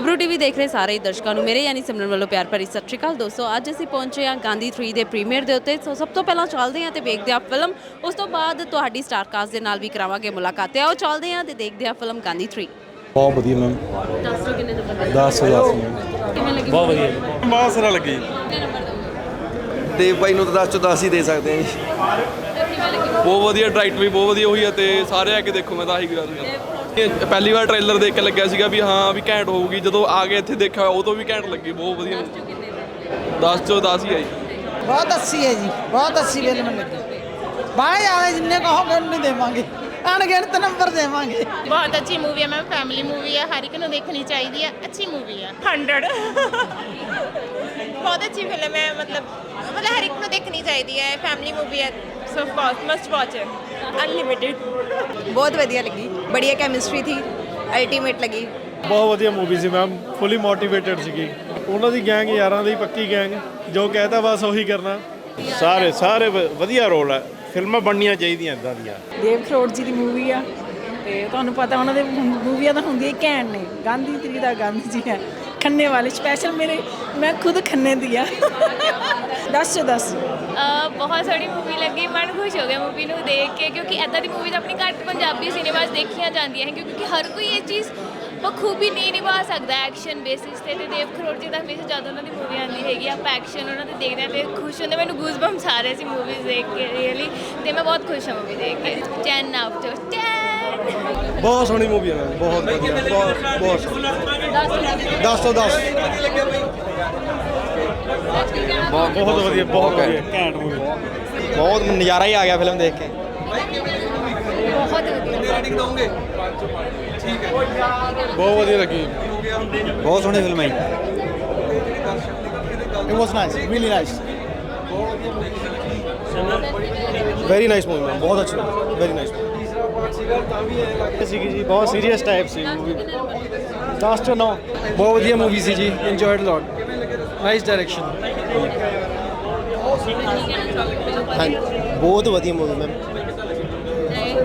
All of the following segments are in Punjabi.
ਗੱਭਰੂ ਟੀਵੀ ਦੇਖ ਰਹੇ ਸਾਰੇ ਦਰਸ਼ਕਾਂ ਨੂੰ ਮੇਰੇ ਯਾਨੀ ਸਿਮਰਨ ਵੱਲੋਂ ਪਿਆਰ ਭਰੀ ਸਤਿ ਸ਼੍ਰੀ ਅਕਾਲ ਦੋਸਤੋ ਅੱਜ ਅਸੀਂ ਪਹੁੰਚੇ ਹਾਂ ਗਾਂਧੀ 3 ਦੇ ਪ੍ਰੀਮੀਅਰ ਦੇ ਉੱਤੇ। ਸੋ ਸਭ ਤੋਂ ਪਹਿਲਾਂ ਚੱਲਦੇ ਹਾਂ ਤੇ ਵੇਖਦੇ ਹਾਂ ਫਿਲਮ ਉਸ ਤੋਂ ਬਾਅਦ ਤੁਹਾਡੀ ਸਟਾਰ ਕਾਸਟ ਦੇ ਨਾਲ ਵੀ ਕਰਾਵਾਂਗੇ ਮੁਲਾਕਾਤ। ਤੇ ਆਓ ਚੱਲਦੇ ਹਾਂ ਤੇ ਦੇਖਦੇ ਹਾਂ ਫਿਲਮ ਗਾਂਧੀ 3 ਬਹੁਤ ਵਧੀਆ ਮੈਮ। ਦੱਸੋ ਕਿੰਨੇ ਨੰਬਰ 10 10 ਮੈਮ ਕਿਵੇਂ ਲੱਗੀ? ਬਹੁਤ ਵਧੀਆ। ਬਹੁਤ ਸਾਰਾ ਲੱਗੀ। ਕਿੰਨੇ ਨੰਬਰ ਦੋਗੇ ਦੇਵ ਭਾਈ ਨੂੰ ਤਾਂ 10 ਚੋਂ 10 ਹੀ ਦੇ ਸਕਦੇ ਹਾਂ ਜੀ। ਬਹੁਤ ਵਧੀਆ ਡਾਇਰੈਕਟ ਵੀ ਬਹੁਤ ਵਧੀਆ ਹੋਈ ਹੈ ਤੇ ਸਾਰੇ ਆ ਕੇ ਦੇਖੋ ਮੈਂ ਤਾਂ ਆਹੀ ਗੱਲ ਕਰ ਪਹਿਲੀ ਵਾਰ ਟ੍ਰੇਲਰ ਦੇਖ ਕੇ ਲੱਗਿਆ ਸੀਗਾ ਵੀ ਹਾਂ ਵੀ ਘੈਂਟ ਹੋਊਗੀ। ਜਦੋਂ ਆ ਕੇ ਇੱਥੇ ਦੇਖਿਆ ਉਹ ਤੋਂ ਵੀ ਘੈਂਟ ਲੱਗੀ ਬਹੁਤ ਵਧੀਆ। 10 ਚੋਂ 10 ਹੀ ਆਈ। ਬਹੁਤ ਅੱਛੀ ਹੈ ਜੀ ਬਹੁਤ ਅੱਛੀ ਫਿਲਮ ਲੱਗੀ ਬਾਹਰ ਆਵੇ ਜਿੰਨੇ ਕਹੋਗੇ ਉਹਨੇ ਦੇਵਾਂਗੇ। ਅਣਗਿਣਤ ਨੰਬਰ ਦੇਵਾਂਗੇ। ਬਹੁਤ ਅੱਛੀ ਮੂਵੀ ਹੈ ਮੈਮ ਫੈਮਿਲੀ ਮੂਵੀ ਹੈ ਹਰ ਇੱਕ ਨੂੰ ਦੇਖਣੀ ਚਾਹੀਦੀ ਹੈ। ਅੱਛੀ ਮੂਵੀ ਹੈ। 100 ਬਹੁਤ ਅੱਛੀ ਫਿਲਮ ਹੈ ਮਤਲਬ ਮਤਲਬ ਹਰ ਇੱਕ ਨੂੰ ਦੇਖਣੀ ਚਾਹੀਦੀ ਹੈ। ਫੈਮਿਲੀ ਮੂਵੀ ਹੈ। Of course must watch it unlimited ਬਹੁਤ ਵਧੀਆ ਲੱਗੀ ਬੜੀਆ ਕੈਮਿਸਟਰੀ ਥੀ ਅਲਟੀਮੇਟ ਲੱਗੀ। ਬਹੁਤ ਵਧੀਆ ਮੂਵੀ ਸੀ ਮੈਮ ਫੁੱਲੀ ਮੋਟੀਵੇਟਡ ਸੀਗੀ। ਉਹਨਾਂ ਦੀ ਗੈਂਗ ਯਾਰਾਂ ਦੀ ਪੱਕੀ ਗੈਂਗ ਜੋ ਕਹਤਾ ਬਸ ਉਹੀ ਕਰਨਾ। ਸਾਰੇ ਸਾਰੇ ਵਧੀਆ ਰੋਲ ਹੈ ਫਿਲਮਾਂ ਬਣਨੀਆਂ ਚਾਹੀਦੀਆਂ ਇਦਾਂ ਦੀਆਂ। ਦੇਵ ਖਰੋੜ ਜੀ ਦੀ ਮੂਵੀ ਆ ਤੇ ਤੁਹਾਨੂੰ ਪਤਾ ਉਹਨਾਂ ਦੇ ਮੂਵੀਆਂ ਤਾਂ ਹੁੰਦੀਆਂ ਘੈਂਟ ਨੇ। ਗਾਂਧੀ ਤਰੀ ਦਾ ਗਾਂਧੀ ਜੀ ਹੈ ਖੰਨੇ ਵਾਲੇ ਸਪੈਸ਼ਲ ਮੇਰੇ ਮੈਂ ਖੁਦ ਖੰਨੇ ਦੀ ਆ। 10 10 ਬਹੁਤ ਸੋਹਣੀ ਮੂਵੀ ਲੱਗੀ। ਮਨ ਖੁਸ਼ ਹੋ ਗਿਆ ਮੂਵੀ ਨੂੰ ਦੇਖ ਕੇ ਕਿਉਂਕਿ ਐਦਾਂ ਦੀ ਮੂਵੀਜ਼ ਆਪਣੀ ਘੱਟ ਪੰਜਾਬੀ ਸਿਨੇਮਾਸ ਦੇਖੀਆਂ ਜਾਂਦੀਆਂ ਹਨ ਕਿਉਂਕਿ ਹਰ ਕੋਈ ਇਹ ਚੀਜ਼ ਬਖੂਬੀ ਨਹੀਂ ਨਿਭਾ ਸਕਦਾ ਐਕਸ਼ਨ ਬੇਸਿਸ ਤੇ ਤੇ ਦੇਵ ਖਰੋੜ ਜੀ ਦਾ ਹਮੇਸ਼ਾ ਜਦ ਉਹਨਾਂ ਦੀ ਮੂਵੀ ਆਉਂਦੀ ਹੈਗੀ ਆਪਾਂ ਐਕਸ਼ਨ ਉਹਨਾਂ ਦੇ ਦੇਖਦੇ ਹਾਂ ਤੇ ਖੁਸ਼ ਹੁੰਦੇ। ਮੈਨੂੰ ਆ ਰਹੇ ਸੀ ਮੂਵੀਜ਼ ਦੇਖ ਕੇ ਰੀਅਲੀ ਤੇ ਮੈਂ ਬਹੁਤ ਖੁਸ਼ ਹਾਂ ਮੂਵੀ ਦੇਖ ਕੇ। 10 ਆਊਟ ਆਫ 10 ਬਹੁਤ ਸੋਹਣੀ ਮੂਵੀ ਹੈ ਮੈਮ ਬਹੁਤ ਵਧੀਆ ਬਹੁਤ ਬਹੁਤ। 10 ਤੋਂ 10 ਬਹੁਤ ਵਧੀਆ ਬਹੁਤ ਵਧੀਆ ਘੈਂਟ ਮੂਵੀ ਬਹੁਤ ਨਜ਼ਾਰਾ ਹੀ ਆ ਗਿਆ ਫਿਲਮ ਦੇਖ ਕੇ। ਬਹੁਤ ਵਧੀਆ। ਲੱਗੀ। ਬਹੁਤ ਸੋਹਣੀ ਫਿਲਮ ਹੈ it was nice really nice very nice movie ma'am ਬਹੁਤ ਅੱਛੀ ਵੈਰੀ ਨਾਈਸ ਸੀਗੀ ਜੀ ਬਹੁਤ ਸੀਰੀਅਸ ਟਾਈਪ ਸੀ ਮੂਵੀ 10 ਤੋਂ 9 ਬਹੁਤ ਵਧੀਆ ਮੂਵੀ ਸੀ ਜੀ। ਇੰਜੋਇਡ ਲੋਟ ਨਾਈਸ ਡਾਇਰੈਕਸ਼ਨ ਹਾਂਜੀ ਬਹੁਤ ਵਧੀਆ movie ma'am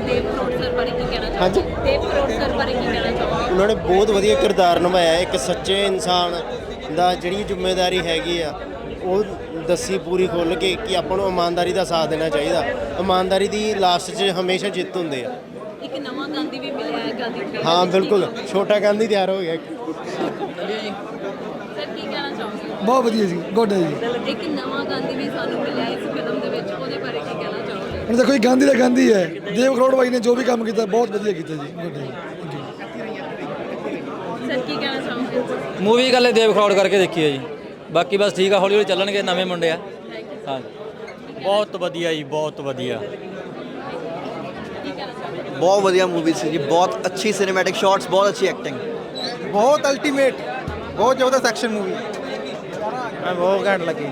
Dev Kharoud sir ਬਾਰੇ ਕੀ ਕਹਿਣਾ ਚਾਹੋਗੇ ਹਾਂਜੀ। ਦੇਵ ਖਰੋੜ ਸਰ ਬਾਰੇ ਕੀ ਕਹਿਣਾ ਚਾਹੋਗੇ ਉਹਨਾਂ ਨੇ ਬਹੁਤ ਵਧੀਆ ਕਿਰਦਾਰ ਨਿਭਾਇਆ। ਇੱਕ ਸੱਚੇ ਇਨਸਾਨ ਦਾ ਜਿਹੜੀ ਜ਼ਿੰਮੇਵਾਰੀ ਹੈਗੀ ਆ ਉਹ ਦੱਸੀ ਪੂਰੀ ਖੁੱਲ ਕੇ ਕਿ ਆਪਾਂ ਨੂੰ ਇਮਾਨਦਾਰੀ ਦਾ ਸਾਥ ਦੇਣਾ ਚਾਹੀਦਾ ਇਮਾਨਦਾਰੀ ਦੀ ਲਾਸਟ 'ਚ ਹਮੇਸ਼ਾ ਜਿੱਤ ਹੁੰਦੇ ਆ ਇੱਕ ਨਵਾਂ ਗਾਂਧੀ ਵੀ ਮਿਲਿਆ ਹੈ ਗਾਂਧੀ 3 ਹਾਂ ਬਿਲਕੁਲ ਛੋਟਾ ਗਾਂਧੀ ਤਿਆਰ ਹੋ ਗਿਆ ਬਹੁਤ ਵਧੀਆ ਸੀ ਗੁੱਡ ਹੈ ਜੀ। ਇੱਕ ਨਵਾਂ ਗਾਂਧੀ ਵੀ ਸਾਨੂੰ ਮਿਲਿਆ ਇਸ ਫਿਲਮ ਦੇ ਵਿੱਚ ਉਹਦੇ ਬਾਰੇ ਕੀ ਕਹਿਣਾ ਚਾਹੋਗੇ? ਹੁਣ ਦੇਖੋ ਜੀ ਗਾਂਧੀ ਦਾ ਗਾਂਧੀ ਹੈ। ਦੇਵ ਕਰੋੜ ਬਾਈ ਨੇ ਜੋ ਵੀ ਕੰਮ ਕੀਤਾ ਬਹੁਤ ਵਧੀਆ ਕੀਤਾ ਜੀ ਗੁੱਡ ਹੈ ਸਰ ਕੀ ਕਹਿਣਾ ਚਾਹੋਗੇ? ਮੂਵੀ ਕੱਲੇ ਦੇਵ ਖਰੋੜ ਕਰਕੇ ਦੇਖੀ ਹੈ ਜੀ। ਬਾਕੀ ਬਸ ਠੀਕ ਆ ਹੌਲੀ ਹੌਲੀ ਚੱਲਣਗੇ ਨਵੇਂ ਮੁੰਡੇ ਆ। ਹਾਂ। ਬਹੁਤ ਵਧੀਆ ਜੀ ਬਹੁਤ ਵਧੀਆ। ਬਹੁਤ ਵਧੀਆ ਮੂਵੀ ਸੀ ਜੀ ਬਹੁਤ ਅੱਛੀ ਸਿਨੇਮੈਟਿਕ ਸ਼ਾਟਸ ਬਹੁਤ ਅੱਛੀ ਐਕਟਿੰਗ ਬਹੁਤ ਅਲਟੀਮੇਟ ਬਹੁਤ ਜ਼ਬਰਦਸਤ ਐਕਸ਼ਨ ਮੂਵੀ ਬਹੁਤ ਘੈਂਟ ਲੱਗੀ।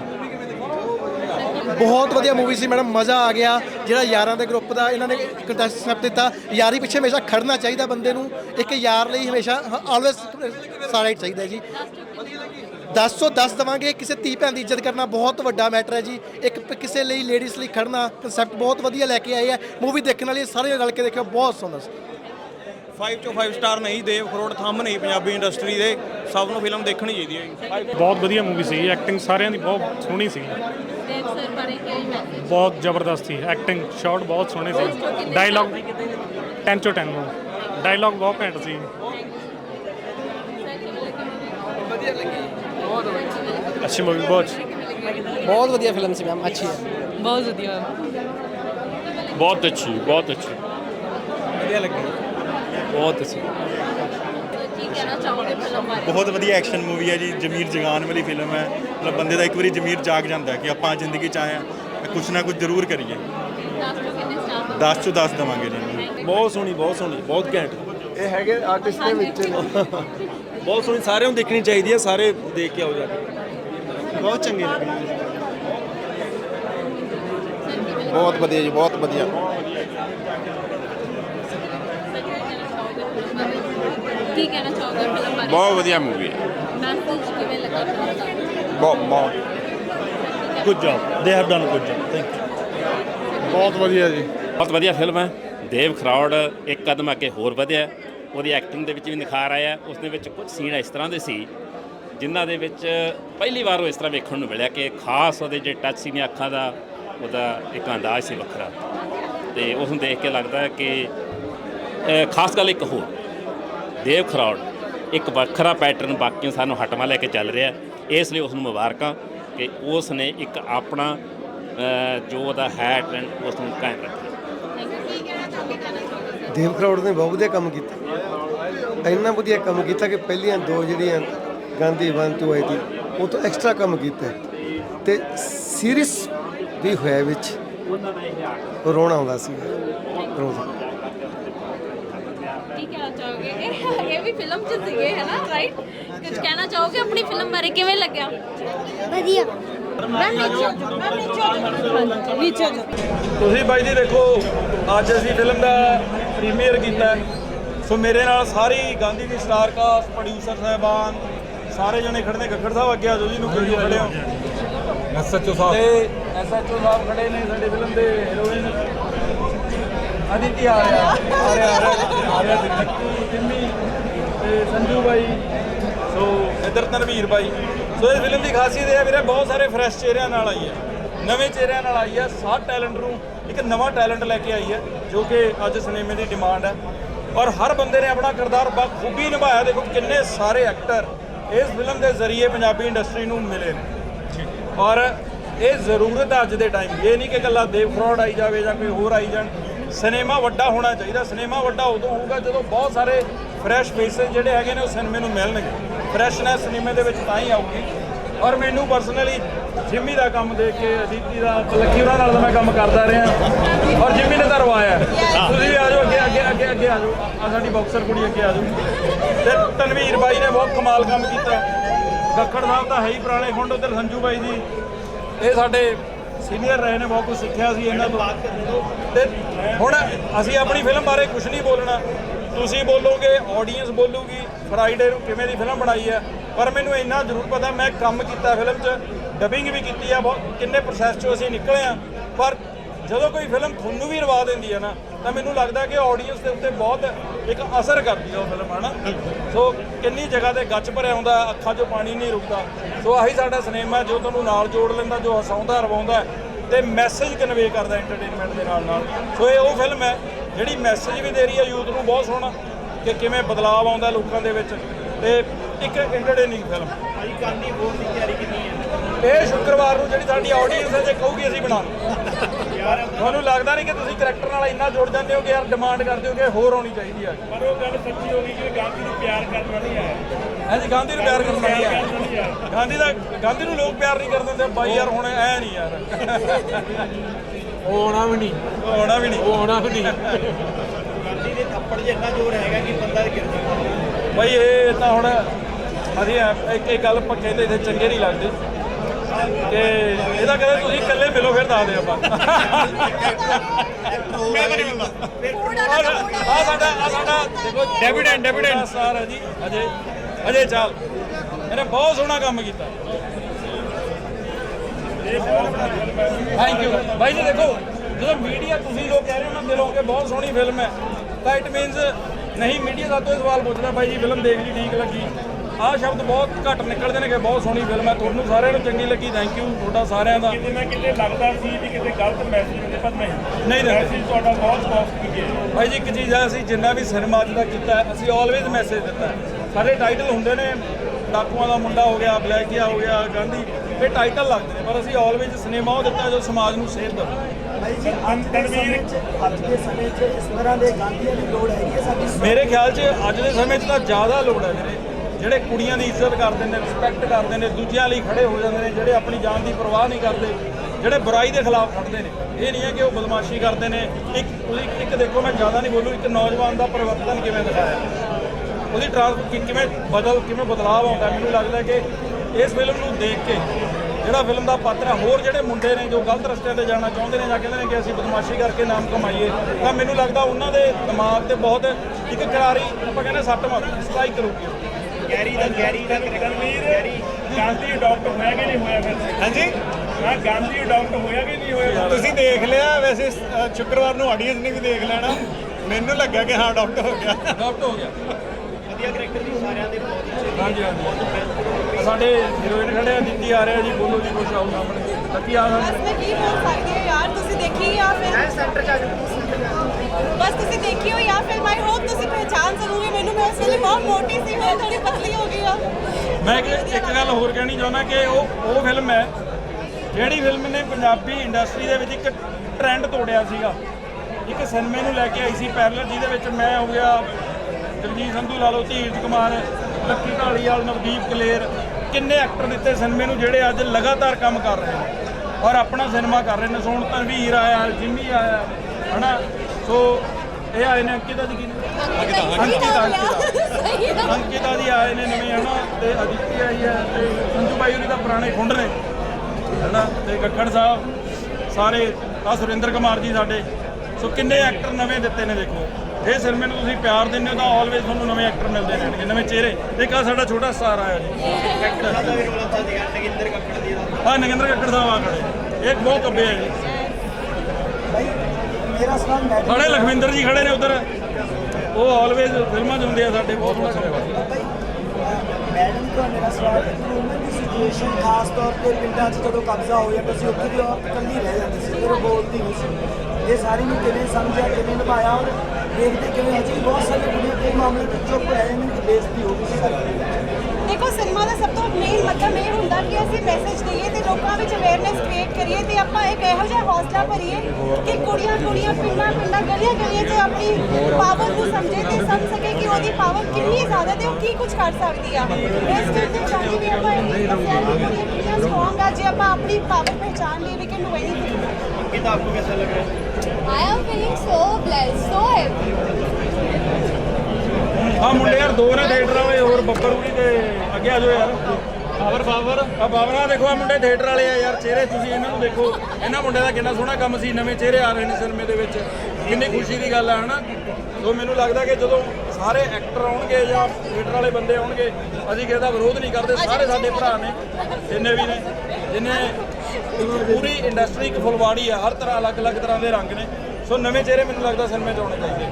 ਬਹੁਤ ਵਧੀਆ ਮੂਵੀ ਸੀ ਮੈਡਮ ਮਜ਼ਾ ਆ ਗਿਆ। ਜਿਹੜਾ ਯਾਰਾਂ ਦੇ ਗਰੁੱਪ ਦਾ ਇਹਨਾਂ ਨੇ ਕੰਟੈਸਟ ਦਿੱਤਾ, ਯਾਰੀ ਪਿੱਛੇ ਹਮੇਸ਼ਾ ਖੜਨਾ ਚਾਹੀਦਾ ਬੰਦੇ ਨੂੰ। ਇੱਕ ਯਾਰ ਲਈ ਹਮੇਸ਼ਾ ਆਲਵੇਸ ਸਾਈਡ ਚਾਹੀਦਾ ਜੀ। 10 ਤੋਂ 10 ਦਵਾਂਗੇ, ਕਿਸੇ ਧੀ ਭੈਣ ਦੀ ਇੱਜ਼ਤ ਕਰਨਾ ਬਹੁਤ ਵੱਡਾ ਮੈਟਰ ਹੈ ਜੀ। ਇੱਕ ਕਿਸੇ ਲਈ ਲੇਡੀਜ਼ ਲਈ ਖੜਨਾ ਕਨਸੈਪਟ ਬਹੁਤ ਵਧੀਆ ਲੈ ਕੇ ਆਏ ਆ। ਮੂਵੀ ਦੇਖਣ ਵਾਲੀ ਸਾਰੇ ਰਲ ਕੇ ਦੇਖਿਓ, ਬਹੁਤ ਸੋਹਣਾ ਸੀ। 5 ਚੋਂ 5 ਸਟਾਰ ਨਹੀਂ ਦੇਵ ਖਰੋੜ ਥੰਮ ਨਹੀਂ ਪੰਜਾਬੀ ਇੰਡਸਟਰੀ ਦੇ ਸਭ ਨੂੰ ਫਿਲਮ ਦੇਖਣੀ ਚਾਹੀਦੀ ਹੈ ਬਹੁਤ ਵਧੀਆ ਮੂਵੀ ਸੀ ਐਕਟਿੰਗ ਸਾਰਿਆਂ ਦੀ ਬਹੁਤ ਸੋਹਣੀ ਸੀ। ਦੇਵ ਸਰ ਬਾਰੇ ਕੀ ਮੈਸੇਜ ਬਹੁਤ ਜ਼ਬਰਦਸਤ ਸੀ ਐਕਟਿੰਗ ਸ਼ਾਟ ਬਹੁਤ ਸੋਹਣੇ ਸੀ। ਡਾਇਲੌਗ 10 ਚੋਂ 10 ਡਾਇਲੌਗ ਬਹੁਤ ਘੈਂਟ ਸੀ। ਅੱਛੀ ਮੂਵੀ ਬਹੁਤ ਬਹੁਤ ਵਧੀਆ ਫਿਲਮ ਸੀ ਮੈਮ ਅੱਛੀ ਹੈ। ਬਹੁਤ ਵਧੀਆ। ਬਹੁਤ ਅੱਛੀ ਬਹੁਤ ਅੱਛੀ। ਬਹੁਤ ਅੱਛੀ। ਕੀ ਕਹਿਣਾ ਚਾਹੋਗੇ ਫਿਲਮ ਬਾਰੇ? ਬਹੁਤ ਵਧੀਆ ਐਕਸ਼ਨ ਮੂਵੀ ਹੈ ਜੀ ਜ਼ਮੀਰ ਜਗਾਉਣ ਵਾਲੀ ਫਿਲਮ ਹੈ। ਮਤਲਬ ਬੰਦੇ ਦਾ ਇੱਕ ਵਾਰੀ ਜ਼ਮੀਰ ਜਾਗ ਜਾਂਦਾ ਹੈ ਕਿ ਆਪਾਂ ਜ਼ਿੰਦਗੀ ਚ ਆਏ ਹਾਂ ਕੁਝ ਨਾ ਕੁਝ ਜ਼ਰੂਰ ਕਰੀਏ। 10 ਤੋਂ ਕਿੰਨੇ ਸਟਾਰ 10 ਚੋਂ 10 ਦਵਾਂਗੇ ਜੀ। ਬਹੁਤ ਸੋਹਣੀ ਬਹੁਤ ਸੋਹਣੀ ਬਹੁਤ ਘੈਂਟ। ਇਹ ਹੈਗੇ ਆਰਟਿਸਟ ਦੇ ਵਿੱਚ। ਬਹੁਤ ਸੋਹਣੀ ਸਾਰਿਆਂ ਨੂੰ ਦੇਖਣੀ ਚਾਹੀਦੀ ਹੈ ਸਾਰੇ ਦੇਖ ਕੇ ਆਓ ਜਾ ਕੇ। ਬਹੁਤ ਚੰਗੀ ਲੱਗੀ ਬਹੁਤ ਵਧੀਆ ਜੀ ਬਹੁਤ ਵਧੀਆ। ਕੀ ਕਹਿਣਾ ਚਾਹੋਗੇ ਫਿਲਮ ਬਾਰੇ? ਬਹੁਤ ਵਧੀਆ ਮੂਵੀ ਹੈ। ਮੈਸੇਜ ਕਿਵੇਂ ਲੱਗਾ ਫਿਲਮ ਦਾ ਬਹੁਤ। ਬਹੁਤ good job they have done good job thank you ਬਹੁਤ ਵਧੀਆ ਜੀ। ਬਹੁਤ ਵਧੀਆ ਫਿਲਮ ਹੈ। ਦੇਵ ਖਰੌੜ ਇੱਕ ਕਦਮ ਅੱਗੇ ਹੋਰ ਵਧਿਆ। ਉਹਦੀ ਐਕਟਿੰਗ ਦੇ ਵਿੱਚ ਵੀ ਨਿਖਾਰ ਆਇਆ। ਉਸ ਦੇ ਵਿੱਚ ਕੁਝ ਸੀਨ ਇਸ ਤਰ੍ਹਾਂ ਦੇ ਸੀ ਜਿਨ੍ਹਾਂ ਦੇ ਵਿੱਚ ਪਹਿਲੀ ਵਾਰ ਉਹ ਇਸ ਤਰ੍ਹਾਂ ਵੇਖਣ ਨੂੰ ਮਿਲਿਆ ਕਿ ਖਾਸ ਉਹਦੇ ਜਿਹੜੇ ਟੱਚ ਸੀ ਨੇ ਅੱਖਾਂ ਦਾ ਉਹਦਾ ਇੱਕ ਅੰਦਾਜ਼ ਸੀ ਵੱਖਰਾ। ਤੇ ਉਸ ਨੂੰ ਦੇਖ ਕੇ ਲੱਗਦਾ ਹੈ ਕਿ ਅ, ਖਾਸ ਗੱਲ ਇੱਕ ਹੋਰ। ਦੇਵ ਖਰੌੜ, ਇੱਕ ਵੱਖਰਾ ਪੈਟਰਨ ਬਾਕੀਆਂ ਸਾਨੂੰ ਹਟਵਾ ਲੈ ਕੇ ਚੱਲ ਰਿਹਾ। ਇਸ ਲਈ ਉਸ ਨੂੰ ਮੁਬਾਰਕਾਂ ਕਿ ਉਸ ਨੇ ਇੱਕ ਆਪਣਾ ਜੋ ਉਹਦਾ ਹੈ ਟ੍ਰੈਂਡ ਉਸ ਨੂੰ ਕਾਇਮ ਰੱਖਿਆ। ਦੇਵ ਕਰੌੜ ਨੇ ਬਹੁਤ ਵਧੀਆ ਕੰਮ ਕੀਤਾ। ਇੰਨਾ ਵਧੀਆ ਕੰਮ ਕੀਤਾ ਕਿ ਪਹਿਲੀਆਂ ਦੋ ਜਿਹੜੀਆਂ ਗਾਂਧੀ 1 2 ਆਈ ਸੀ ਉਹ ਤੋਂ ਐਕਸਟਰਾ ਕੰਮ ਕੀਤਾ। ਹੈ। ਤੇ ਸੀਰੀਅਸ ਵੀ ਹੋਇਆ ਵਿੱਚ ਰੋਣਾ ਆਉਂਦਾ ਸੀ ਰੋਜ਼ ਕੀ ਕਹਿਣਾ ਚਾਹੋਗੇ ਇਹ ਇਹ ਵੀ ਫਿਲਮ ਚ ਸੀਗੇ ਹੈ ਨਾ ਰਾਈਟ ਕੁਝ ਕਹਿਣਾ ਚਾਹੋਗੇ ਆਪਣੀ ਫਿਲਮ ਬਾਰੇ? ਕਿਵੇਂ ਲੱਗਿਆ? ਵਧੀਆ। ਤੁਸੀਂ ਬਾਈ ਜੀ ਦੇਖੋ ਅੱਜ ਅਸੀਂ ਫਿਲਮ ਦਾ ਪ੍ਰੀਮੀਅਰ ਕੀਤਾ। ਸੋ ਮੇਰੇ ਨਾਲ ਸਾਰੀ ਗਾਂਧੀ ਦੀ ਸਟਾਰ ਕਾਸਟ ਪ੍ਰੋਡਿਊਸਰ ਸਾਹਿਬਾਨ ਸਾਰੇ ਜਣੇ ਖੜੇ ਨੇ ਗੱਖੜ ਸਾਹਿਬ ਅੱਗੇ ਆ ਜਾਓ ਜੀ ਨੂੰ ਕਿਉਂ ਖੜੇ ਹੋ। ਐਸਐਚਓ ਸਾਹਿਬ। ਤੇ ਐਸਐਚਓ ਸਾਹਿਬ ਖੜੇ ਨੇ ਸਾਡੀ ਫਿਲਮ ਦੇ ਹੀਰੋਇਨ ਅਦਿਤੀ ਆ ਰਿਹਾ ਆ ਰਿਹਾ ਆ ਰਿਹਾ। ਤੇ ਸੰਜੂ ਬਾਈ ਸੋ ਇਧਰ ਤਨਵੀਰ ਬਾਈ। ਸੋ ਇਸ ਫਿਲਮ ਦੀ ਖਾਸੀਅਤ ਇਹ ਹੈ ਵੀਰੇ ਬਹੁਤ ਸਾਰੇ ਫਰੈਸ਼ ਚਿਹਰਿਆਂ ਨਾਲ ਆਈ ਹੈ। ਨਵੇਂ ਚਿਹਰਿਆਂ ਨਾਲ ਆਈ ਹੈ। ਸਾਰ ਟੈਲੈਂਟ ਨੂੰ ਇੱਕ ਨਵਾਂ ਟੈਲੈਂਟ ਲੈ ਕੇ ਆਈ ਹੈ ਜੋ ਕਿ ਅੱਜ ਸਿਨੇਮੇ ਦੀ ਡਿਮਾਂਡ ਹੈ। ਔਰ ਹਰ ਬੰਦੇ ਨੇ ਆਪਣਾ ਕਿਰਦਾਰ ਬਖੂਬੀ ਨਿਭਾਇਆ। ਦੇਖੋ ਕਿੰਨੇ ਸਾਰੇ ਐਕਟਰ ਇਸ ਫਿਲਮ ਦੇ ਜ਼ਰੀਏ ਪੰਜਾਬੀ ਇੰਡਸਟਰੀ ਨੂੰ ਮਿਲੇ ਨੇ। ਔਰ ਇਹ ਜ਼ਰੂਰਤ ਹੈ ਅੱਜ ਦੇ ਟਾਈਮ ਇਹ ਨਹੀਂ ਕਿ ਇਕੱਲਾ ਦੇਵ ਫਰੋਡ ਆਈ ਜਾਵੇ ਜਾਂ ਕੋਈ ਹੋਰ ਆਈ ਜਾਣ। ਸਿਨੇਮਾ ਵੱਡਾ ਹੋਣਾ ਚਾਹੀਦਾ, ਸਿਨੇਮਾ ਵੱਡਾ ਉਦੋਂ ਹੋਊਗਾ ਜਦੋਂ ਬਹੁਤ ਸਾਰੇ ਫਰੈਸ਼ ਫੇਸਸ ਜਿਹੜੇ ਹੈਗੇ ਨੇ ਉਹ ਸਿਨੇਮੇ ਨੂੰ ਮਿਲਣਗੇ। ਫਰੈਸ਼ਨੈਸ ਸਿਨੇਮੇ ਦੇ ਵਿੱਚ ਤਾਂ ਹੀ ਆਊਗੀ। ਔਰ ਮੈਨੂੰ ਪਰਸਨਲੀ ਜਿੰਮੀ ਦਾ ਕੰਮ ਦੇਖ ਕੇ ਅਦੀਤੀ ਦਾ ਲੱਕੀ ਉਹਨਾਂ ਨਾਲ ਮੈਂ ਕੰਮ ਕਰਦਾ ਰਿਹਾ। ਔਰ ਜਿੰਮੀ ਨੇ ਤਾਂ ਰਵਾਇਆ। ਤੁਸੀਂ ਵੀ ਆ ਜਾਓ, ਅੱਗੇ ਅੱਗੇ ਅੱਗੇ ਅੱਗੇ ਆ ਜਾਓ। ਆ ਸਾਡੀ ਬਾਕਸਰ ਕੁੜੀ ਅੱਗੇ ਆ ਜਾਓ। ਤੇ ਤਨਵੀਰ ਬਾਈ ਨੇ ਬਹੁਤ ਕਮਾਲ ਕੰਮ ਕੀਤਾ। ਗੱਖੜ ਸਾਹਿਬ ਦਾ ਹੈ ਹੀ ਪੁਰਾਣੇ ਖੁੰਡ ਉਧਰ ਸੰਜੂ ਬਾਈ ਜੀ। ਇਹ ਸਾਡੇ ਸੀਨੀਅਰ ਰਹੇ ਨੇ, ਬਹੁਤ ਕੁਝ ਸਿੱਖਿਆ ਸੀ ਇਹਨਾਂ ਤੋਂ। ਤੇ ਹੁਣ ਅਸੀਂ ਆਪਣੀ ਫਿਲਮ ਬਾਰੇ ਕੁਝ ਨਹੀਂ ਬੋਲਣਾ। ਤੁਸੀਂ ਬੋਲੋਗੇ ਆਡੀਅנס ਬੋਲੂਗੀ ਫਰਾਈਡੇ ਨੂੰ ਕਿਵੇਂ ਦੀ ਫਿਲਮ ਬਣਾਈ ਹੈ। ਪਰ ਮੈਨੂੰ ਇੰਨਾ ਜ਼ਰੂਰ ਪਤਾ, ਮੈਂ ਕੰਮ ਕੀਤਾ ਫਿਲਮ 'ਚ ਡਬਿੰਗ ਵੀ ਕੀਤੀ ਆ, ਬਹੁਤ ਕਿੰਨੇ ਪ੍ਰੋਸੈਸ 'ਚੋਂ ਅਸੀਂ ਨਿਕਲੇ ਆ ਪਰ ਜਦੋਂ ਕੋਈ ਫਿਲਮ ਤੁਹਾਨੂੰ ਵੀ ਰਵਾ ਦਿੰਦੀ ਹੈ ਨਾ ਤਾਂ ਮੈਨੂੰ ਲੱਗਦਾ ਕਿ ਆਡੀਅנס ਦੇ ਉੱਤੇ ਬਹੁਤ ਇੱਕ ਅਸਰ ਕਰਦੀ ਹੈ ਉਹ ਫਿਲਮ ਹਨਾ? ਸੋ ਕਿੰਨੀ ਜਗ੍ਹਾ ਤੇ ਗੱਚ ਭਰਿਆ ਹੁੰਦਾ ਅੱਖਾਂ 'ਚੋਂ ਪਾਣੀ ਨਹੀਂ ਰੁਕਦਾ। ਸੋ ਆਹੀ ਸਾਡਾ ਸਿਨੇਮਾ ਜੋ ਤੁਹਾਨੂੰ ਨਾਲ ਜੋੜ ਲੈਂਦਾ ਜੋ ਹਸਾਉਂਦਾ ਰਵਾਉਂਦਾ ਤੇ ਮੈਸੇਜ ਕਨਵੇ ਕਰਦਾ ਐਂਟਰਟੇਨਮੈਂਟ ਦੇ ਨਾਲ ਨਾਲ। ਸੋ ਇਹ ਉਹ ਫਿਲਮ ਹੈ ਜਿਹੜੀ ਮੈਸੇਜ ਵੀ ਦੇ ਰਹੀ ਹੈ ਯੂਥ ਨੂੰ ਬਹੁਤ ਸੋਹਣਾ ਕਿ ਕਿਵੇਂ ਬਦਲਾਅ ਆਉਂਦਾ ਲੋਕਾਂ ਦੇ ਵਿੱਚ ਤੇ ਇੱਕ ਐਂਟਰਟੇਨਿੰਗ ਫਿਲਮ ਆਈ ਕਰਨੀ ਹੋਰ ਦੀ ਤਿਆਰੀ ਕਿੰਨੀ ਹੈ? ਇਹ ਸ਼ੁੱਕਰਵਾਰ ਨੂੰ ਜਿਹੜੀ ਸਾਡੀ ਆਡੀਅנס ਹੈ ਜੇ ਕਹੂਗੀ ਅਸੀਂ ਬਣਾਉਣਾ ਤੁਹਾਨੂੰ ਲੱਗਦਾ ਨਹੀਂ ਕਿ ਤੁਸੀਂ ਕਰੈਕਟਰ ਨਾਲ ਇੰਨਾ ਜੁੜ ਜਾਂਦੇ ਹੋ ਕਿ ਯਾਰ ਡਿਮਾਂਡ ਕਰਦੇ ਹੋ ਕਿ ਹੋਰ ਹੋਣੀ ਚਾਹੀਦੀ ਹੈ ਪਰ ਉਹ ਗੱਲ ਸੱਚੀ ਹੋ ਗਈ ਕਿ ਗਾਂਧੀ ਨੂੰ ਪਿਆਰ ਕਰਨਾ ਨਹੀਂ ਆਇਆ ਹਾਂਜੀ ਗਾਂਧੀ ਨੂੰ ਪਿਆਰ ਕਰਨ ਵਾਲੀ ਹੈ ਗਾਂਧੀ ਦਾ ਗਾਂਧੀ ਨੂੰ ਲੋਕ ਪਿਆਰ ਨਹੀਂ ਕਰਦੇ ਹੁੰਦੇ ਬਾਈ ਯਾਰ ਹੁਣ ਐ ਨਹੀਂ ਯਾਰ। ਉਹ ਆਉਣਾ ਵੀ ਨਹੀਂ। ਉਹ ਆਉਣਾ ਵੀ ਨਹੀਂ। ਉਹ ਆਉਣਾ ਵੀ ਨਹੀਂ। ਗਾਂਧੀ ਦੇ ਥੱਪੜ ਇੰਨਾ ਜ਼ੋਰ ਹੈਗਾ ਕਿ ਬੰਦਾ ਗਿਰ ਜਾਂਦਾ। ਬਾਈ ਇਹ ਤਾਂ ਹੁਣ ਅਸੀਂ ਇੱਕ ਇੱਕ ਗੱਲ ਆਪਾਂ ਕਹਿੰਦੇ ਇੱਥੇ ਚੰਗੇ ਨਹੀਂ ਲੱਗਦੇ। ਕਿ ਇਹਦਾ ਕਹਿੰਦੇ ਤੁਸੀਂ ਇਕੱਲੇ ਮਿਲੋ ਫਿਰ ਦੱਸਦੇ ਆਪਾਂ। ਮੈਂ ਤਾਂ ਨਹੀਂ ਮਿਲਦਾ ਆ ਸਾਡਾ ਆ ਸਾਡਾ ਦੇਖੋ ਡੈਬਿਡੈਂਟ ਡੈਬਿਡੈਂਟ ਸਟਾਰ ਹੈ ਜੀ ਅਜੇ ਅਜੇ ਚਾਲ। ਇਹਨੇ ਬਹੁਤ ਸੋਹਣਾ ਕੰਮ ਕੀਤਾ। ਥੈਂਕ ਯੂ ਭਾਈ ਜੀ ਦੇਖੋ ਜਦੋਂ ਮੀਡੀਆ ਤੁਸੀਂ ਲੋਕ ਕਹਿ ਰਹੇ ਹੋ ਨਾ ਦਿਲੋਂ ਕਿ ਬਹੁਤ ਸੋਹਣੀ ਫਿਲਮ ਹੈ ਤਾਂ ਇਟ ਮੀਨਸ ਨਹੀਂ ਮੀਡੀਆ ਸਾਤੋਂ ਇਹ ਸਵਾਲ ਪੁੱਛਦਾ ਭਾਈ ਜੀ ਫਿਲਮ ਦੇਖ ਲਈ ਠੀਕ ਲੱਗੀ। ਆਹ ਸ਼ਬਦ ਬਹੁਤ ਘੱਟ ਨਿਕਲਦੇ ਨੇ ਕਿ ਬਹੁਤ ਸੋਹਣੀ ਫਿਲਮ ਹੈ। ਤੁਹਾਨੂੰ ਸਾਰਿਆਂ ਨੂੰ ਚੰਗੀ ਲੱਗੀ ਥੈਂਕ ਯੂ ਤੁਹਾਡਾ ਸਾਰਿਆਂ ਦਾ। ਕਿਤੇ ਨਾ ਕਿਤੇ ਲੱਗਦਾ ਸੀ ਕਿ ਕਿਤੇ ਗਲਤ ਮੈਸੇਜ ਹੁੰਦੇ ਪਰ ਨਹੀਂ। ਨਹੀਂ ਨਹੀਂ। ਮੈਸੇਜ ਤੁਹਾਡਾ ਬਹੁਤ ਪੋਜ਼ਿਟਿਵ ਹੈ ਭਾਈ ਜੀ ਇੱਕ ਚੀਜ਼ ਹੈ ਅਸੀਂ ਜਿੰਨਾ ਵੀ ਸਿਨੇਮਾ ਅੱਜ ਤੱਕ ਕੀਤਾ ਹੈ, ਅਸੀਂ ਆਲਵੇਜ਼ ਮੈਸੇਜ ਦਿੱਤਾ ਹੈ। ਸਾਡੇ ਟਾਈਟਲ ਹੁੰਦੇ ਨੇ ਡਾਕੂਆਂ ਦਾ ਮੁੰਡਾ ਹੋ ਗਿਆ ਬਲੈਕੀਆ ਹੋ ਗਿਆ ਗਾਂਧੀ ਇਹ ਟਾਈਟਲ ਲੱਗਦੇ ਨੇ ਪਰ ਅਸੀਂ ਆਲਵੇਜ਼ ਸਿਨੇਮਾ ਉਹ ਦਿੱਤਾ ਜੋ ਸਮਾਜ ਨੂੰ ਸੇਧ ਦੇਵੇ ਤਨਵੀਰ ਅੱਜ ਦੇ ਸਮੇਂ 'ਚ ਇਸ ਤਰ੍ਹਾਂ ਦੇ ਗਾਂਧੀਆਂ ਦੀ ਲੋੜ ਹੈਗੀ ਹੈ ਸਾਡੀ? ਮੇਰੇ ਖਿਆਲ 'ਚ ਅੱਜ ਦੇ ਸਮੇਂ 'ਚ ਤਾਂ ਜ਼ਿਆਦਾ ਲੋੜ ਹੈ ਵੀਰੇ। ਜਿਹੜੇ ਕੁੜੀਆਂ ਦੀ ਇੱਜ਼ਤ ਕਰਦੇ ਨੇ ਰਿਸਪੈਕਟ ਕਰਦੇ ਨੇ, ਦੂਜਿਆਂ ਲਈ ਖੜੇ ਹੋ ਜਾਂਦੇ ਨੇ, ਜਿਹੜੇ ਆਪਣੀ ਜਾਨ ਦੀ ਪਰਵਾਹ ਨਹੀਂ ਕਰਦੇ, ਜਿਹੜੇ ਬੁਰਾਈ ਦੇ ਖਿਲਾਫ ਖੜਦੇ ਨੇ, ਇਹ ਨਹੀਂ ਹੈ ਕਿ ਉਹ ਬਦਮਾਸ਼ੀ ਕਰਦੇ ਨੇ। ਇੱਕ ਤੁਸੀਂ ਇੱਕ ਦੇਖੋ, ਮੈਂ ਜ਼ਿਆਦਾ ਨਹੀਂ ਬੋਲੂ, ਇੱਕ ਨੌਜਵਾਨ ਦਾ ਪਰਿਵਰਤਨ ਕਿਵੇਂ ਦਿਖਾਇਆ? ਉਹਦੀ ਟਰਾਂਸ ਕਿਵੇਂ ਬਦਲ, ਕਿਵੇਂ ਬਦਲਾਅ ਆਉਂਦਾ ਮੈਨੂੰ ਲੱਗਦਾ ਕਿ ਇਸ ਫਿਲਮ ਨੂੰ ਦੇਖ ਕੇ ਜਿਹੜਾ ਫਿਲਮ ਦਾ ਪਾਤਰ ਹੈ, ਹੋਰ ਜਿਹੜੇ ਮੁੰਡੇ ਨੇ ਜੋ ਗਲਤ ਰਸਤਿਆਂ ਤੇ ਜਾਣਾ ਚਾਹੁੰਦੇ ਨੇ ਜਾਂ ਕਹਿੰਦੇ ਨੇ ਕਿ ਅਸੀਂ ਬਦਮਾਸ਼ੀ ਕਰਕੇ ਨਾਮ ਕਮਾਈਏ, ਤਾਂ ਮੈਨੂੰ ਲੱਗਦਾ ਉਹਨਾਂ ਦੇ ਦਿਮਾਗ ਤੇ ਬਹੁਤ ਇੱਕ ਕਰਾਰੀ, ਆਪਾਂ ਕਹਿੰਦੇ ਸੱਟ ਮਾਰ, ਸਟ੍ਰਾਈਕ ਕਰੂਗੀ ਗੈਰੀ ਦਾ ਗੈਰੀ ਦਾ ਤਨਵੀਰ ਗਾਂਧੀ ਅਡਾਪਟ ਹੋਇਆ ਕਿ ਨਹੀਂ ਹੋਇਆ ਫਿਰ? ਹਾਂਜੀ। ਮੈਂ ਗਾਂਧੀ ਅਡਾਪਟ ਹੋਇਆ ਕਿ ਨਹੀਂ ਹੋਇਆ? ਤੁਸੀਂ ਦੇਖ ਲਿਆ ਵੈਸੇ ਅ, ਸ਼ੁੱਕਰਵਾਰ ਨੂੰ ਆਡੀਅנס ਨੇ ਵੀ ਦੇਖ ਲੈਣਾ। ਮੈਨੂੰ ਲੱਗਾ ਕਿ ਹਾਂ ਅਡਾਪਟ ਹੋ ਗਿਆ। ਅਡਾਪਟ ਹੋ ਗਿਆ। ਵਧੀਆ ਕਰੈਕਟਰ ਵੀ ਸਾਰਿਆਂ ਦੇ ਬਹੁਤ ਅੱਛੇ ਹਾਂਜੀ ਹਾਂਜੀ। ਸਾਡੇ ਹੀਰੋਇਨ ਖੜੇ ਆ ਦਿੱਤੀ ਆ ਰਿਹਾ ਜੀ ਬੋਲੋ ਜੀ ਕੁਛ ਆਓ ਸਾਹਮਣੇ ਲੱਕੀ ਆ ਸਾਹਮਣੇ ਮੈਂ ਕੀ ਬੋਲ ਸਕਦੀ ਹਾਂ ਯਾਰ ਤੁਸੀਂ ਦੇਖੀ ਆ ਫਿਰ? ਸੈਂਟਰ ਚ ਆ ਬਸ ਤੁਸੀਂ ਦੇਖੀ ਹੋ ਜਾਂ ਫਿਰ ਮਾਈ ਹੋਪ ਤੁਸੀਂ ਪਹਿਚਾਨ ਸਕੋਗੇ ਮੈਨੂੰ, ਮੈਂ ਇਸ ਵੇਲੇ ਬਹੁਤ ਮੋਟੀ ਸੀ ਹੁਣ ਥੋੜੀ ਪਤਲੀ ਹੋ ਗਈ ਆ ਮੈਂ ਇੱਕ ਇੱਕ ਗੱਲ ਹੋਰ ਕਹਿਣੀ ਚਾਹੁੰਦਾ ਕਿ ਉਹ ਉਹ ਫਿਲਮ ਹੈ, ਜਿਹੜੀ ਫਿਲਮ ਨੇ ਪੰਜਾਬੀ ਇੰਡਸਟਰੀ ਦੇ ਵਿੱਚ ਇੱਕ ਟ੍ਰੈਂਡ ਤੋੜਿਆ ਸੀਗਾ। ਇੱਕ ਸਿਨੇਮੇ ਨੂੰ ਲੈ ਕੇ ਆਈ ਸੀ ਪੈਰਲਲ ਜਿਹਦੇ ਵਿੱਚ ਮੈਂ ਹੋ ਗਿਆ ਦਲਜੀਤ ਸੰਧੂ, ਲਾ ਲਓ ਧੀਰਜ ਕੁਮਾਰ, ਲੱਕੀ ਢਾਲੀਵਾਲ, ਨਵਦੀਪ ਕਲੇਰ, ਕਿੰਨੇ ਐਕਟਰ ਦਿੱਤੇ ਸਿਨੇਮੇ ਨੂੰ ਜਿਹੜੇ ਅੱਜ ਲਗਾਤਾਰ ਕੰਮ ਕਰ ਰਹੇ ਨੇ। ਔਰ ਆਪਣਾ ਸਿਨੇਮਾ ਕਰ ਰਹੇ ਨੇ, ਸੋਹਣ ਤਨਵੀਰ ਆਇਆ, ਜਿੰਮੀ ਆਇਆ ਹਨਾ? ਸੋ ਇਹ ਆਏ ਨੇ ਅੰਕਿਤਾ ਜੀ ਕੀ? ਅੰਕਿਤਾ ਅੰਕਿਤਾ ਅੰਕਿਤਾ। ਜੀ ਆਏ ਨੇ ਨਵੇਂ ਹਨਾ? ਤੇ ਅਦਿੱਤੀ ਆਈ ਹੈ ਤੇ ਸੰਜੂ ਬਾਈ ਹੋਰੀ ਤਾਂ ਪੁਰਾਣੇ ਖੁੰਡ ਨੇ ਹਨਾ? ਤੇ ਗੱਖੜ ਸਾਹਿਬ ਸਾਰੇ ਆ ਸੁਰਿੰਦਰ ਕੁਮਾਰ ਜੀ ਸਾਡੇ। ਸੋ ਕਿੰਨੇ ਐਕਟਰ ਨਵੇਂ ਦਿੱਤੇ ਨੇ ਦੇਖੋ। ਇਹ ਸਿਨੇਮੇ ਨੂੰ ਤੁਸੀਂ ਪਿਆਰ ਦਿੰਦੇ ਹੋ ਤਾਂ ਆਲਵੇਜ਼ ਤੁਹਾਨੂੰ ਨਵੇਂ ਐਕਟਰ ਮਿਲਦੇ ਰਹਿਣਗੇ ਨਵੇਂ ਚਿਹਰੇ। ਇੱਕ ਆ ਸਾਡਾ ਛੋਟਾ ਸਟਾਰ ਆਇਆ ਜੀ। ਐਕਟਰ। ਦਾ ਵੀ ਰੋਲ ਅੱਛਾ ਸੀਗਾ ਨਗਿੰਦਰ ਕੱਕੜ ਦੀ ਹਾਂ ਨਗਿੰਦਰ ਕੱਕੜ ਸਾਹਿਬ ਆ ਖੜੇ। ਇਹ ਬਹੁਤ ਕੱਬੇ ਆ ਜੀ। ਖੜੇ ਲਖਵਿੰਦਰ ਜੀ ਖੜੇ ਨੇ ਉਧਰ। ਉਹ ਆਲਵੇਜ਼ ਫਿਲਮਾਂ 'ਚ ਹੁੰਦੇ ਆ ਸਾਡੇ ਬਹੁਤ ਸੋਹਣਾ ਕੰਮ ਮੈਡਮ ਤੋਂ ਮੇਰਾ ਸਵਾਲ ਹੈ। ਦੀ ਸਿਚੁਏਸ਼ਨ ਖਾਸ ਤੌਰ ਤੇ ਪਿੰਡਾਂ 'ਚ ਜਦੋਂ ਕਬਜ਼ਾ ਹੋ ਜਾਂਦਾ ਸੀ ਉੱਥੇ ਦੀ ਔਰਤ ਇਕੱਲੀ ਰਹਿ ਜਾਂਦੀ ਸੀ ਫਿਰ ਉਹ ਬੋਲਦੀ ਨਹੀਂ ਸੀ। ਇਹ ਸਾਰੀ ਨੂੰ ਕਿਵੇਂ ਸਮਝਿਆ ਕਿਵੇਂ ਨਿਭਾਇਆ ਔਰ ਦੇਖਦੇ ਕਿਵੇਂ ਅਜੇ ਬਹੁਤ ਸਾਰੀਆਂ ਕੁੜੀਆਂ ਮਾਮਲੇ ਚੁੱਪ ਰਹਿ ਬੇਇੱਜ਼ਤੀ ਹੋ ਗਈ ਸੀ ਸਾਡੀ ਦੇਖੋ ਸਿਨੇਮਾ ਦਾ ਸਭ ਤੋਂ ਮੇਨ ਮਤਲਬ ਇਹ ਹੁੰਦਾ ਕਿ ਅਸੀਂ ਮੈਸੇਜ ਦਈਏ ਤੇ ਲੋਕਾਂ ਵਿੱਚ ਅਵੇਅਰਨੈਸ ਕ੍ਰੀਏਟ ਕਰੀਏ ਤੇ ਆਪਾਂ ਇੱਕ ਇਹੋ ਜਿਹਾ ਹੌਸਲਾ ਭਰੀਏ ਕਿ ਕੁੜੀਆਂ ਕੁੜੀਆਂ ਪਿੰਡਾਂ ਪਿੰਡਾਂ ਗਲੀਆਂ ਗਲੀਆਂ 'ਚ ਆਪਣੀ ਪਾਵਰ ਨੂੰ ਸਮਝੇ ਤੇ ਸਮਝ ਸਕੇ ਕਿ ਉਹਦੀ ਪਾਵਰ ਕਿੰਨੀ ਜ਼ਿਆਦਾ ਤੇ ਉਹ ਕੀ ਕੁਝ ਕਰ ਸਕਦੀ ਆ ਇਸ ਕਰਕੇ ਚਾਹੀਦੀ ਵੀ ਆਪਾਂ ਇਹ ਦੱਸਿਆ ਕਿ ਕੁੜੀਆਂ ਕਿੰਨੀਆਂ ਸਟਰੋਂਗ ਆ ਜੇ ਆਪਾਂ ਆਪਣੀ ਪਾਵਰ ਪਹਿਚਾਨ ਲਈ we can do anything Ankita आपको कैसा लग रहा है I am feeling so blessed, so happy. ਆ ਮੁੰਡੇ ਯਾਰ ਦੋ ਨੇ ਥੀਏਟਰ ਵਾਲੇ ਹੋਰ ਬੱਬਰ ਵੀ ਤੇ ਅੱਗੇ ਆ ਜਾਓ ਯਾਰ। ਪਾਵਰ ਪਾਵਰ ਆ ਪਾਵਰਾਂ ਦੇਖੋ ਆ ਮੁੰਡੇ ਥੀਏਟਰ ਵਾਲੇ ਆ ਯਾਰ ਚਿਹਰੇ ਤੁਸੀਂ ਇਹਨਾਂ ਨੂੰ ਦੇਖੋ। ਇਹਨਾਂ ਮੁੰਡਿਆਂ ਦਾ ਕਿੰਨਾ ਸੋਹਣਾ ਕੰਮ ਸੀ ਨਵੇਂ ਚਿਹਰੇ ਆ ਰਹੇ ਨੇ ਸਿਨੇਮੇ ਦੇ ਵਿੱਚ। ਕਿੰਨੀ ਖੁਸ਼ੀ ਦੀ ਗੱਲ ਆ ਹਨਾ? ਸੋ ਮੈਨੂੰ ਲੱਗਦਾ ਕਿ ਜਦੋਂ ਸਾਰੇ ਐਕਟਰ ਆਉਣਗੇ ਜਾਂ ਥੀਏਟਰ ਵਾਲੇ ਬੰਦੇ ਆਉਣਗੇ ਅਸੀਂ ਕਿਸੇ ਦਾ ਵਿਰੋਧ ਨਹੀਂ ਕਰਦੇ ਸਾਰੇ ਸਾਡੇ ਭਰਾ ਨੇ ਜਿੰਨੇ ਵੀ ਨੇ ਜਿੰਨੇ ਪੂਰੀ ਇੰਡਸਟਰੀ ਇੱਕ ਫੁਲਵਾੜੀ ਆ ਹਰ ਤਰ੍ਹਾਂ ਅਲੱਗ-ਅਲੱਗ ਤਰ੍ਹਾਂ ਦੇ ਰੰਗ ਨੇ। ਸੋ ਨਵੇਂ ਚਿਹਰੇ ਮੈਨੂੰ ਲੱਗਦਾ ਸਿਨੇਮੇ 'ਚ ਆਉਣੇ ਚਾਹੀਦੇ।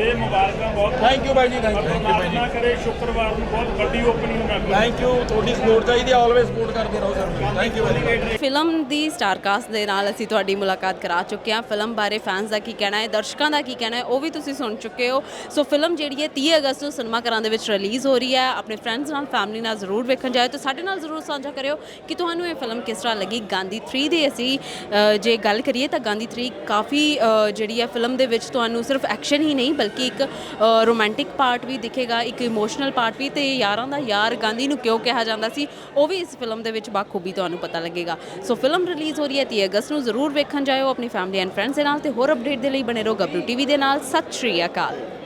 ਤੇ ਮੁਬਾਰਕਾਂ ਬਹੁਤ ਥੈਂਕ ਯੂ ਬਾਈ ਜੀ ਥੈਂਕ ਯੂ ਜੀ. ਪਰਮਾਤਮਾ ਕਰੇ ਸ਼ੁੱਕਰਵਾਰ ਨੂੰ ਬਹੁਤ ਵੱਡੀ ਓਪਨਿੰਗ ਨਾ ਥੈਂਕ ਯੂ ਤੁਹਾਡੀ ਸਪੋਰਟ ਚਾਹੀਦੀ ਆਲਵੇਜ਼ ਸਪੋਰਟ ਕਰਦੇ ਰਹੋ sir. Thank you very much film the star cast ਦੇ ਨਾਲ ਅਸੀਂ ਤੁਹਾਡੀ ਮੁਲਾਕਾਤ ਕਰਾ ਚੁੱਕੇ ਹਾਂ। ਫਿਲਮ ਬਾਰੇ ਫੈਨਸ ਦਾ ਕੀ ਕਹਿਣਾ ਹੈ ਦਰਸ਼ਕਾਂ ਦਾ ਕੀ ਕਹਿਣਾ ਹੈ ਉਹ ਵੀ ਤੁਸੀਂ ਸੁਣ ਚੁੱਕੇ ਹੋ। ਸੋ ਫਿਲਮ ਜਿਹੜੀ ਹੈ 30 ਅਗਸਤ ਨੂੰ ਸਿਨੇਮਾ ਘਰਾਂ ਦੇ ਵਿੱਚ ਰਿਲੀਜ਼ ਹੋ ਰਹੀ ਹੈ। ਆਪਣੇ ਫਰੈਂਡਸ ਨਾਲ ਫੈਮਿਲੀ ਨਾਲ ਜ਼ਰੂਰ ਵੇਖਣ ਜਾਓ ਤੇ ਸਾਡੇ ਨਾਲ ਜ਼ਰੂਰ ਸਾਂਝਾ ਕਰਿਓ ਕਿ ਤੁਹਾਨੂੰ ਇਹ ਫਿਲਮ ਕਿਸ ਤਰ੍ਹਾਂ ਲੱਗੀ। ਗਾਂਧੀ 3 ਦੀ ਅਸੀਂ ਜੇ ਗੱਲ ਕਰੀਏ ਤਾਂ ਗਾਂਧੀ 3 ਕਾਫੀ ਜਿਹੜੀ ਹੈ ਫਿਲਮ ਦੇ ਵਿੱਚ ਤੁਹਾਨੂੰ ਸਿਰਫ ਐਕਸ਼ਨ ਹੀ ਨਹੀਂ ਬਲਕਿ ਕਿ ਇੱਕ ਰੋਮਾਂਟਿਕ ਪਾਰਟ ਵੀ ਦਿਖੇਗਾ, ਇੱਕ ਇਮੋਸ਼ਨਲ ਪਾਰਟ ਵੀ ਤੇ ਯਾਰਾਂ ਦਾ ਯਾਰ ਗਾਂਧੀ ਨੂੰ ਕਿਉਂ ਕਿਹਾ ਜਾਂਦਾ ਸੀ, ਉਹ ਵੀ ਇਸ ਫਿਲਮ ਦੇ ਵਿੱਚ ਬਾਖੂਬੀ ਤੁਹਾਨੂੰ ਪਤਾ ਲੱਗੇਗਾ। ਸੋ ਫਿਲਮ ਰਿਲੀਜ਼ ਹੋ ਰਹੀ ਹੈ 30 ਅਗਸਤ ਨੂੰ, ਜ਼ਰੂਰ ਵੇਖਣ ਜਾਇਓ, ਆਪਣੀ ਫੈਮਿਲੀ ਐਂਡ ਫਰੈਂਡਸ ਦੇ ਨਾਲ ਤੇ ਹੋਰ ਅਪਡੇਟ ਦੇ ਲਈ ਬਣੇ ਰਹੋ ਗੱਬਰੂ ਟੀਵੀ ਦੇ ਨਾਲ। ਸਤਿ ਸ਼੍ਰੀ ਅਕਾਲ।